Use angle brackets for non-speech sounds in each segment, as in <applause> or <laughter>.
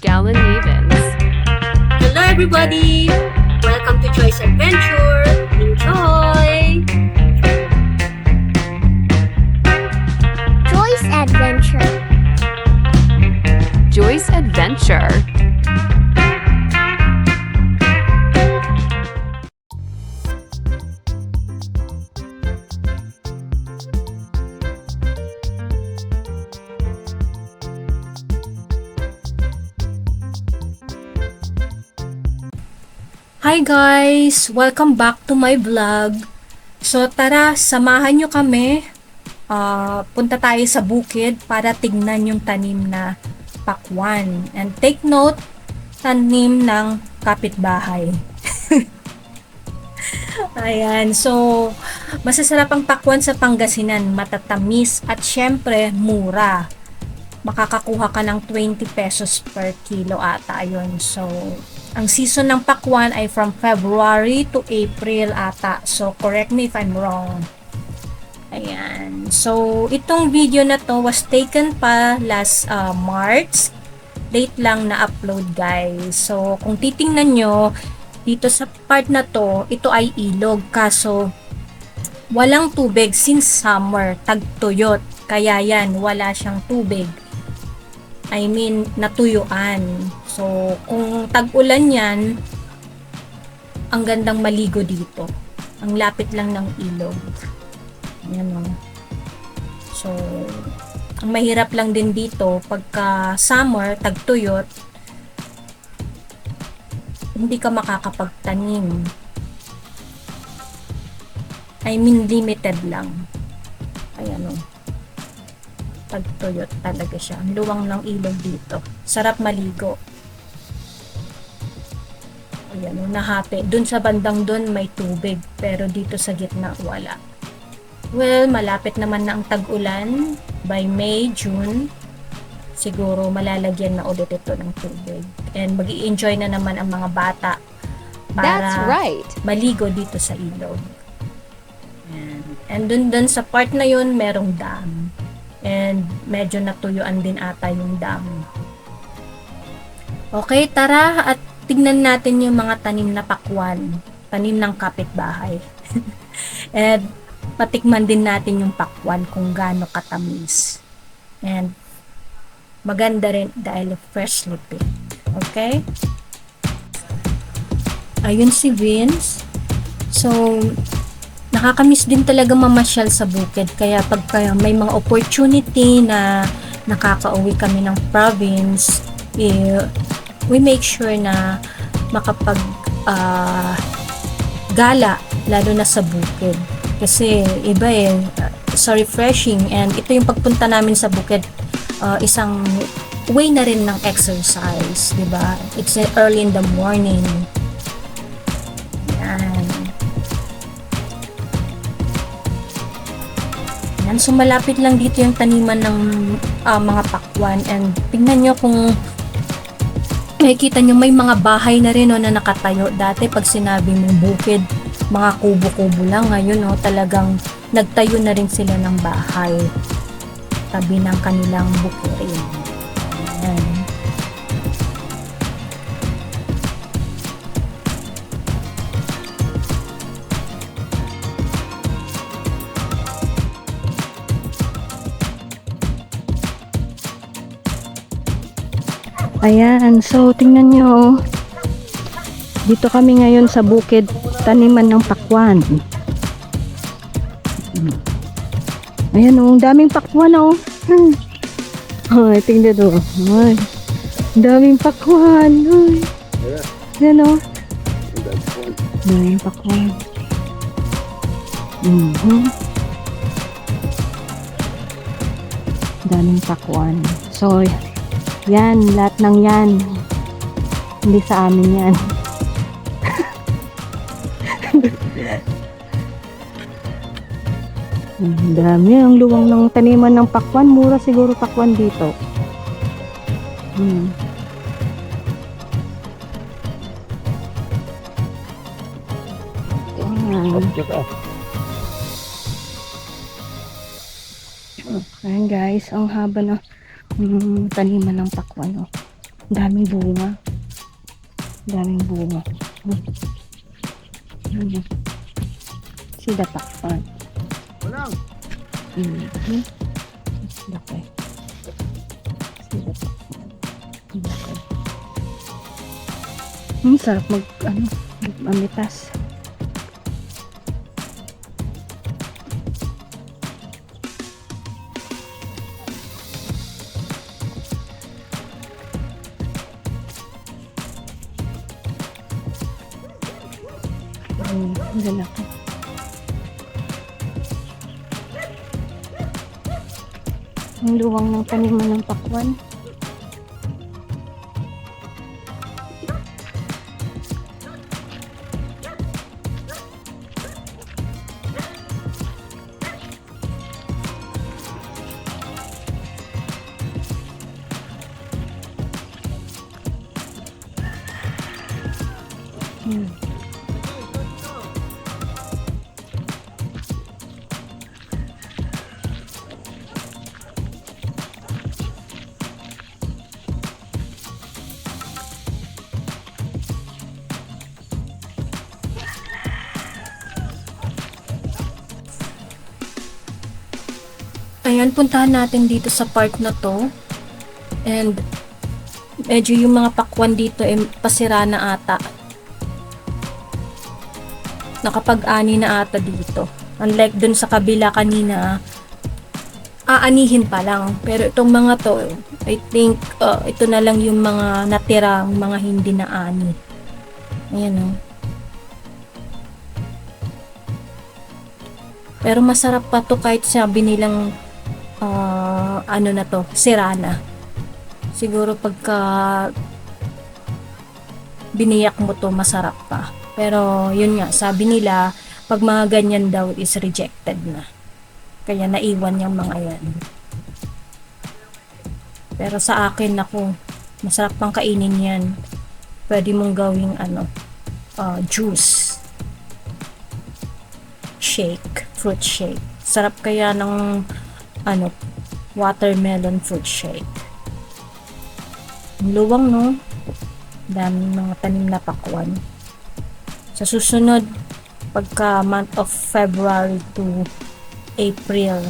Gallon Mavens. Hello everybody! Welcome to Joy's Adventure! Enjoy! Joy's Adventure. Joyce Adventure. Hi guys! Welcome back to my vlog. So tara, samahan nyo kami. Ah, punta tayo sa bukid para tignan yung tanim na pakwan. And take note, tanim ng kapitbahay. <laughs> Ayan, so masasarap ang pakwan sa Pangasinan, matatamis at syempre mura. Makakakuha ka ng 20 pesos per kilo ata yun. So, ang season ng pakwan ay from February to April ata. So, correct me if I'm wrong. Ayan. So, itong video na to was taken pa last uh, March. Late lang na upload guys. So, kung titingnan nyo, dito sa part na to, ito ay ilog. Kaso, walang tubig since summer, tagtuyot. Kaya yan, wala siyang tubig. I mean, natuyuan. So, kung tag-ulan yan, ang gandang maligo dito. Ang lapit lang ng ilog. Ayan o. So, ang mahirap lang din dito, pagka summer, tagtuyot, hindi ka makakapagtanim. I mean, limited lang. Ayan o tagtuyot talaga siya. Ang luwang ng ilog dito. Sarap maligo. Ayan, oh, nahati. Dun sa bandang dun may tubig, pero dito sa gitna wala. Well, malapit naman na ang tag-ulan. By May, June, siguro malalagyan na ulit ito ng tubig. And mag enjoy na naman ang mga bata para That's right. maligo dito sa ilog. Ayan. And dun dun sa part na yun, merong dam. And medyo natuyuan din ata yung dam. Okay, tara at tignan natin yung mga tanim na pakwan. Tanim ng kapitbahay. <laughs> And patikman din natin yung pakwan kung gaano katamis. And maganda rin dahil freshly picked. Okay? Ayun si Vince. So, nakakamiss din talaga mamasyal sa bukid. Kaya pagka may mga opportunity na nakakauwi kami ng province, eh, we make sure na makapag ah, gala lalo na sa bukid. Kasi iba eh, sa refreshing and ito yung pagpunta namin sa bukid ah, isang way na rin ng exercise, 'di ba? It's early in the morning. So malapit lang dito yung taniman ng ah, mga pakwan and tingnan nyo kung makikita nyo may mga bahay na rin no, na nakatayo. Dati pag sinabi mong bukid, mga kubo-kubo lang. Ngayon no, talagang nagtayo na rin sila ng bahay tabi ng kanilang bukirin. Ayan. Ayan, so tingnan nyo. oh. Dito kami ngayon sa bukid taniman ng pakwan. Ayan oh, daming pakwan oh. <laughs> Hmm. Ay, tingnan do. Ay. Daming pakwan. Ay. Ayan oh. Daming pakwan. Mhm. Daming pakwan. So, yan, lahat ng yan. Hindi sa amin yan. Ang dami. Ang luwang ng taniman ng pakwan. Mura siguro pakwan dito. Hmm. Ayan. Guys, ang haba na mm, taniman ng pakwan. Oh. Daming bunga. Daming bunga. Hmm. The pakwan. Walang. Mm-hmm. Laki. See the pakwan. Hmm, sarap mag, ano, mamitas. Hmm, ang lalaki. Ang luwang ng taniman ng pakwan. Hmm. Ayan, puntahan natin dito sa part na to. And medyo yung mga pakwan dito ay pasira na ata. Nakapag-ani na ata dito. Unlike dun sa kabila kanina, aanihin pa lang. Pero itong mga to, I think uh, ito na lang yung mga natirang mga hindi na ani. Ayan oh. o. Pero masarap pa to kahit sabi nilang ah, ano na to, sirana. Siguro pagka biniyak mo to, masarap pa. Pero yun nga, sabi nila, pag mga ganyan daw is rejected na. Kaya naiwan yung mga yan. Pero sa akin, ako, masarap pang kainin yan. Pwede mong gawing ano, ah, juice. Shake, fruit shake. Sarap kaya ng ano, watermelon fruit shake. Ang luwang, no? Daming mga tanim na pakwan. Sa susunod, pagka month of February to April,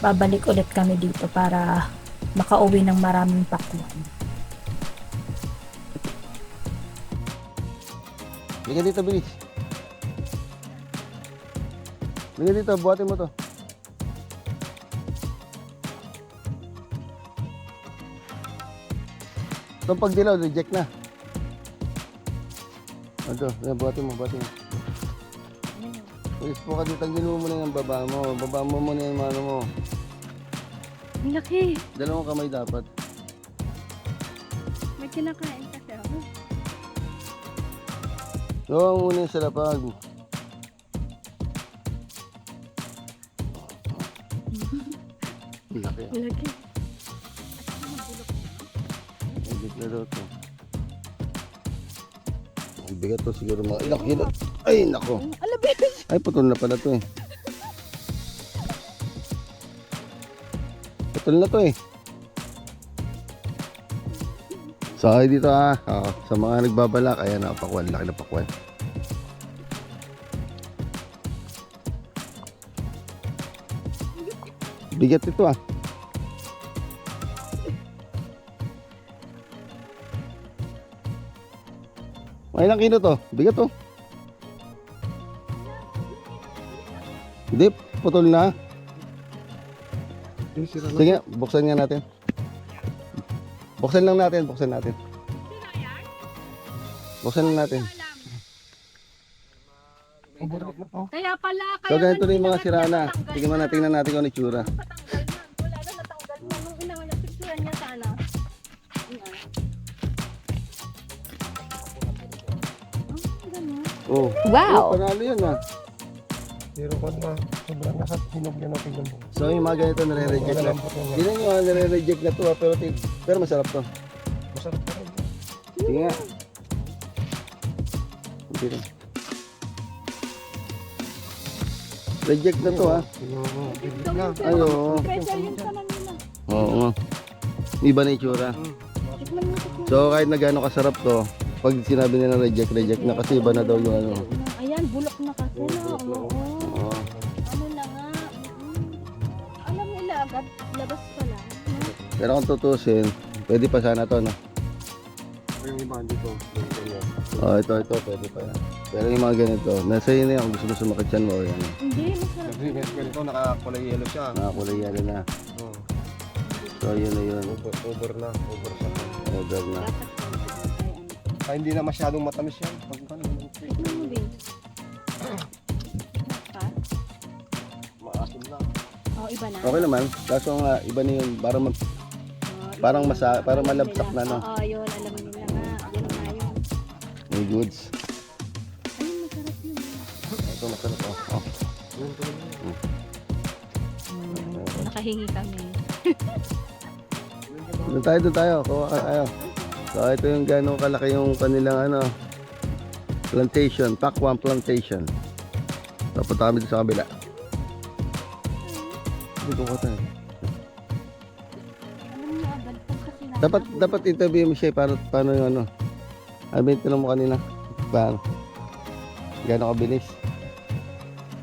babalik ulit kami dito para makauwi ng maraming pakwan. Liga dito, bilis. Liga dito, buhatin mo to. Itong pagdilaw, reject na. Ito, yan, buhatin mo, buhatin mo. Bilis po ka dito, ginuho mo na yung baba mo. Baba mo muna yung ano mo. Ang laki. Dalawang kamay dapat. May kinakain kasi ako. Gawang muna yung salapag. Ang <laughs> Laki. Ang laki. Higit na daw to. Ang bigat to siguro mga ilang kilo. Ay, nako. Ay, putol na pala to eh. Putol na to eh. So, ay dito ah. Oh, sa mga nagbabalak, ayan na, pakwan. Laki na pakwan. Bigat ito ah. May ilang kilo to? Bigat to. Hindi, putol na. Sige, buksan nga natin. Buksan lang natin, buksan natin. Buksan lang natin. Kaya pala, So, ganito na yung mga sirana. Tingnan natin, tingnan natin kung ano itsura. wala Oh. Wow. Oh, panalo yan ah. Pero kung na, sobrang nasa hinog natin yung buong. So, yung mga ganito nare-reject na. Hindi nyo ah, nare-reject na to ah, pero, pero masarap to. Masarap pa rin. Sige nga. Rin. Reject na to ah. Oo, bibig na. Ay, oo. Iba na itsura. So kahit na gaano kasarap to, pag sinabi nila reject, reject na kasi iba na daw yung ano. Ayan, bulok na kasi na. Oo. Oo. Ano na nga. mm. Alam nila agad, labas pa lang. Pero kung tutusin, pwede pa sana to, no? Yung iba dito. Oh, ito, ito, pwede pa yan. Pero yung mga ganito, nasa yun na yan kung gusto mo sumakit yan mo, yan. Hindi, masarap. Kasi ganito, ganito nakakulay yellow siya. Nakakulay yan na. Oh, So yun na yun. over, over na. Over siya. Order na. Dapat Kaya hindi na masyadong matamis yan. Pag ano, Tignan mo din. Maasim na. Oh, iba na. Okay naman. Kaso nga, iba na yun. Parang, ma- Oh, parang iba- masa- parang alam malabsak nila. na, no? Oo, yun. Alam nila nga. Yun nga yun. may goods. Ayun, masarap yun. Ito masarap. Oh. oh. Na. Hmm. Nakahingi kami. Doon tayo, doon tayo. Kuha ka tayo. So ito yung gano'ng kalaki yung kanilang ano, plantation. Pakwan Plantation. So punta kami sa kabila. Dito ko tayo. Dapat dapat interview mo siya eh, paano yung ano. Sabi tinanong mo kanina. Paano? Gano'ng kabilis?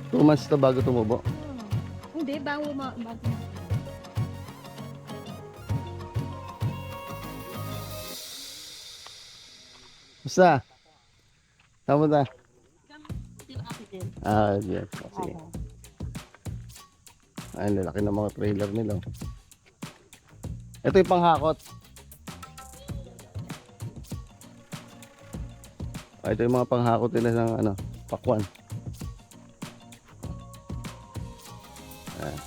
Two months to bago tumubo. Hindi, bago ma... Bago. Basta. Tama na. Ah, yes. Sige. Ay, lalaki ng mga trailer nila. Ito yung panghakot. Ah, ito yung mga panghakot nila ng ano, pakwan. Ayan.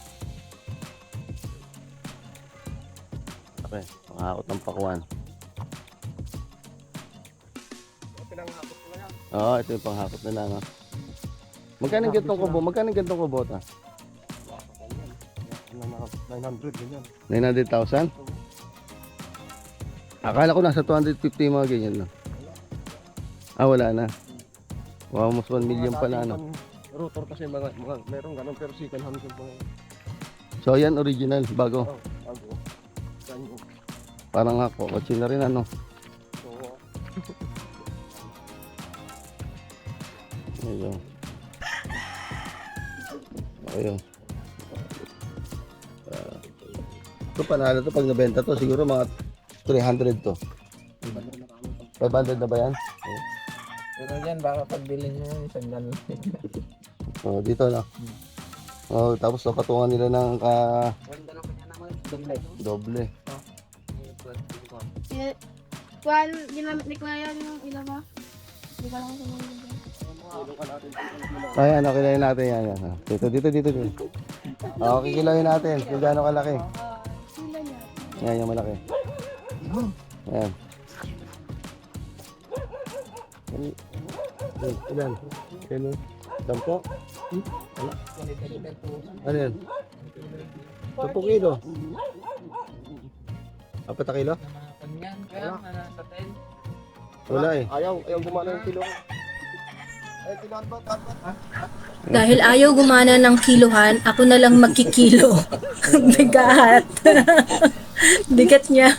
Okay, panghakot ng pakwan. Pinanghapot ko yan. Oo, ito yung panghakot nila. No? Magkano yung gantong kubo? Magkano yung gantong kubo ta? Ano na, 900 ganyan. 900,000? Akala ko nasa 250 yung mga ganyan. No? Ah, wala na. Wow, almost 1 million pala. Ano? Rotor kasi mga, mga meron ganun pero second hand yung mga So, yan original, bago. oh, bago. Ganyan. Parang ako, kotse na rin ano. So, <laughs> Ayun. Ayun. Ah, ito panalo to pag nabenta to siguro mga 300 to. 500 na ba yan? Pero yan, baka pagbili nyo yun, isang ganun. <laughs> Oh, dito na. Oh, tapos napatungan nila ng ka doble. Eh, Kwan, ginamit ni Kuya yung ilaw ba? Hindi ko lang sumunod. Ay, ano, kilayin natin yan. yan. Dito, dito, dito. dito. Oh, kikilayin natin kung gaano kalaki. Sila niya. Yan, yung malaki. Yan. Yan, Ilan? Ilan? Dampo? Wala. Ano yan? 10 kilo. Apat na kilo? Kanyan, kaya nga nasa 10. Wala eh. ayaw, ayaw gumana yung kilo. Ay, kiloan ba? Tat, tat. Dahil ayaw gumana ng kiluhan, ako na lang magkikilo. <laughs> Bigat. <laughs> Bigat niya.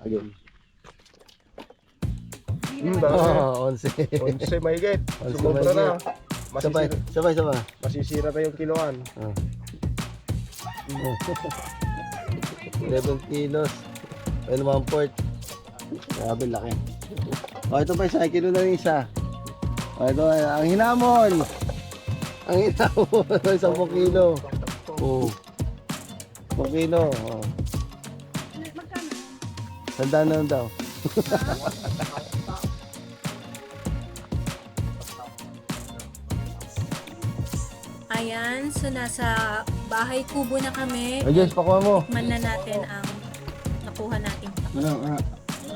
Ayun. Dami. Oh, 11. 11 mahigit. Onse Sumobra mahigit. na. Sabay, Masisira, sabay, sabay. masisira na yung kiloan. Oh. 11 kilos. Well, one port. Grabe, laki. O, ito pa isa. Kilo na rin isa. Ito, ang hinamon. Ang hinamon. 10 kilo. Oh. 10 kilo. Oh. Tandaan na lang daw. <laughs> Ayan, so nasa bahay kubo na kami. Ay, Jess, pakuha mo. Man na natin ang nakuha natin. Ano, ah,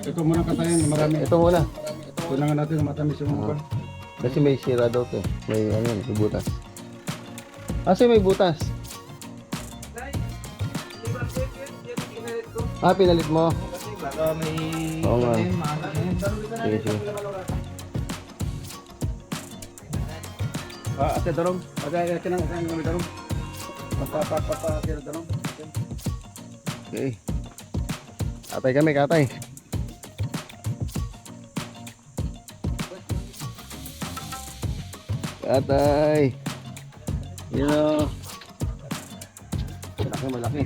ito muna katayin, marami. Ito muna. Kailangan natin na matamis yung mukha. Kasi may sira daw to. May, ano, may butas. Kasi may butas. Ah, pinalit mo? Kasi baka may... Oo nga. Sige, sige. Ah, ate Darong. Ate, ate, ate, ate, ate, Darong. Papa, papa, papa, ate Darong. Okay. Katay kami, katay. Katay. Yun o. Malaki, malaki.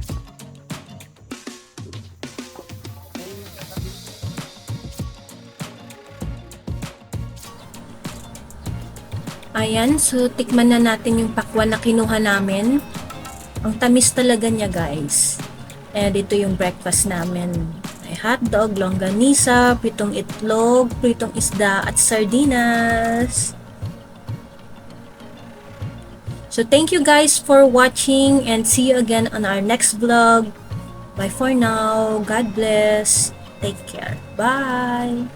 Ayan, so tikman na natin yung pakwan na kinuha namin. Ang tamis talaga niya guys. And dito yung breakfast namin. May hotdog, longganisa, pritong itlog, pritong isda, at sardinas. So thank you guys for watching and see you again on our next vlog. Bye for now. God bless. Take care. Bye.